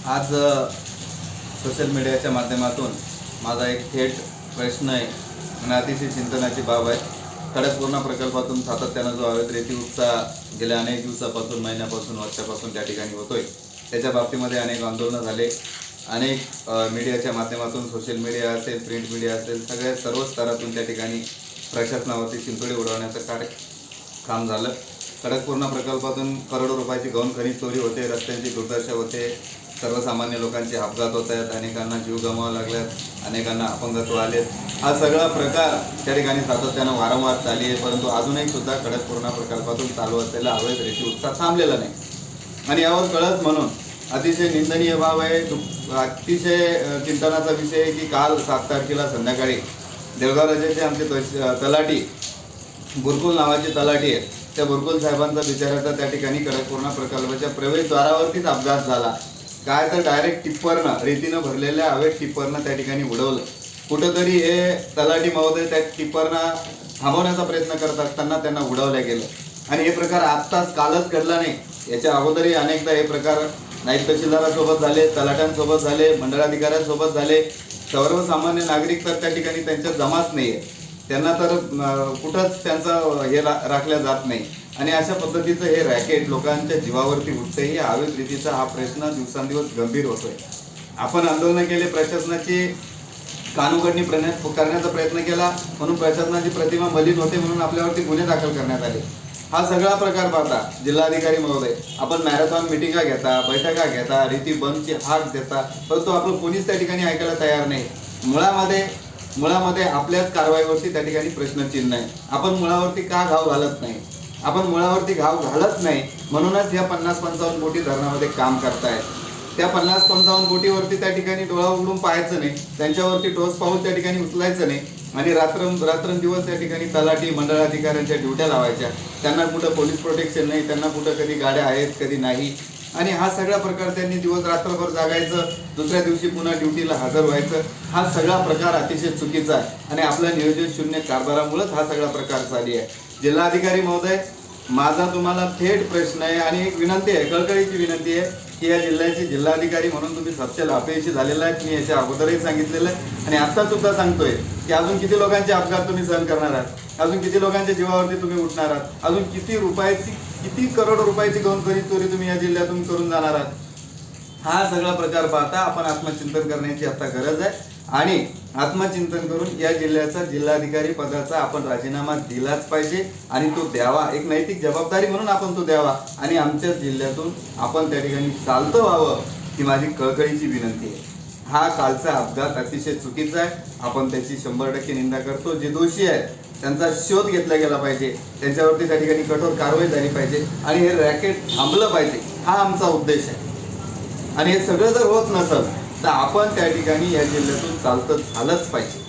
आज सोशल मीडियाच्या माध्यमातून माझा एक थेट प्रश्न आहे आणि अतिशय चिंतनाची बाब आहे. खडकपूर्णा प्रकल्पातून सातत्यानं जो हवेत रेती उत्साह गेल्या अनेक दिवसापासून महिन्यापासून वर्षापासून त्या ठिकाणी होतोय त्याच्या बाबतीमध्ये अनेक आंदोलनं झाले. अनेक मीडियाच्या माध्यमातून सोशल मीडिया असेल प्रिंट मीडिया असेल सगळ्या सर्व स्तरातून त्या ठिकाणी प्रशासनावरती चिंतोडी उडवण्याचं कार्य काम झालं. खडकपूर्णा प्रकल्पातून करोडो रुपयाची गौण खनिज चोरी होते रस्त्यांची दुर्दशा होते सर्वसामान्य लोकांचे अपघात होत आहेत अनेकांना जीव गमावा लागल्यात अनेकांना अपंगत्व आलेत हा सगळा प्रकार त्या ठिकाणी सातत्यानं वारंवार चाली आहे परंतु अजूनही सुद्धा कडक पूर्ण प्रकल्पातून चालू असलेला अवैध रेती उत्साह थांबलेला नाही. आणि यावर कळत म्हणून अतिशय निंदनीय बाब आहे. अतिशय चिंतनाचा विषय आहे की काल सात तारखेला संध्याकाळी देवगाव राजाचे आमचे तलाठी गुरकुल नावाची तलाठी आहे. त्या गुरकुल साहेबांचा बिचाराचा त्या ठिकाणी कडक पूर्ण प्रकल्पाच्या प्रवेशद्वारावरतीच अपघात झाला. काय तर डायरेक्ट टिप्परनं रेतीनं भरलेल्या हवेत टिप्परनं त्या ठिकाणी उडवलं. कुठंतरी हे तलाठी महोदय त्या टिप्परना थांबवण्याचा प्रयत्न करत असताना त्यांना उडवल्या गेलं. आणि हे प्रकार आत्ताच कालच घडला नाही. याच्या अगोदरही अनेकदा हे प्रकार नाईक तहसीलदारासोबत झाले तलाट्यांसोबत झाले मंडळाधिकाऱ्यांसोबत झाले. सर्वसामान्य नागरिक तर त्या ठिकाणी त्यांच्या जमाच नाही आहे त्यांना तर कुठंच त्यांचं हे रा राखल्या जात नाही. आणि अशा पद्धतीचं हे रॅकेट लोकांच्या जीवावरती उठते ही हवेत रीतीचा हा प्रश्न दिवसांदिवस गंभीर होतोय. आपण आंदोलन केले प्रशासनाची कानुकडणी करण्याचा प्रयत्न केला म्हणून प्रशासनाची प्रतिमा मलिन होते म्हणून आपल्यावरती गुन्हे दाखल करण्यात आले. हा सगळा प्रकार पाहता जिल्हाधिकारी महोदय आपण मॅरेथॉन मिटिंगा घेता बैठका घेता रीती बंदची हाक देता परंतु आपलं कोणीच त्या ठिकाणी ऐकायला तयार नाही. मुळामध्ये मुळामध्ये आपल्याच कारवाईवरती त्या ठिकाणी प्रश्नचिन्ह आहे. आपण मुळावरती का घाव घालत नाही? आपण मुळावरती घाव घालत नाही. म्हणूनच या पन्नास पंचावन्न कोटी धरणामध्ये काम करतायत. त्या पन्नास पंचावन्न कोटीवरती त्या ठिकाणी डोळा उघडून पाहायचं नाही. त्यांच्यावरती टोच पाहून त्या ठिकाणी उचलायचं नाही. आणि रात्र रात्रंदिवस त्या ठिकाणी तलाठी मंडळाधिकाऱ्यांच्या ड्युट्या लावायच्या. त्यांना कुठं पोलीस प्रोटेक्शन नाही त्यांना कुठं कधी गाड्या आहेत कधी नाही. आणि हा सगळा प्रकार त्यांनी दिवस रात्रभर जागायचं दुसऱ्या दिवशी पुन्हा ड्युटीला हजर व्हायचं. हा सगळा प्रकार अतिशय चुकीचा आहे. आणि आपल्या नियोजन शून्य कारभारामुळेच हा सगळा प्रकार चालू आहे. जिल्हाधिकारी महोदय माझा तुम्हाला थेट प्रश्न आहे आणि एक विनंती आहे कळकळीची विनंती आहे की या जिल्ह्याचे जिल्हाधिकारी म्हणून तुम्ही सत्याला अपयशी झालेला आहेत मी याच्या अगोदरही सांगितलेलं आहे. आणि आत्ता सुद्धा सांगतोय की अजून किती लोकांचे अपघात तुम्ही सहन करणार आहात? अजून किती लोकांच्या जीवावरती तुम्ही उठणार आहात? अजून किती रुपयाची किती करोड रुपयाची गौण चोरी तुम्ही या जिल्ह्यातून करून जाणार आहात? हा सगळा प्रकार पाहता आपण आत्मचिंतन करण्याची आता गरज आहे. आणि आत्मचिंतन करून या जिल्ह्याचा जिल्हाधिकारी पदाचा आपण राजीनामा दिलाच पाहिजे आणि तो द्यावा. एक नैतिक जबाबदारी म्हणून आपण तो द्यावा. आणि आमच्या जिल्ह्यातून आपण त्या ठिकाणी चालतं व्हावं ही माझी कळकळीची विनंती आहे. हा कालचा अपघात अतिशय चुकीचा आहे. आपण त्याची शंभर टक्के निंदा करतो. जे दोषी आहेत त्यांचा शोध घेतला गेला पाहिजे. त्यांच्यावरती त्या ठिकाणी कठोर कारवाई झाली पाहिजे आणि हे रॅकेट थांबलं पाहिजे हा आमचा उद्देश आहे. आणि हे सगळं जर होत नसेल तर आपण त्या ठिकाणी या जिल्ह्यातून चालतं झालंच पाहिजे.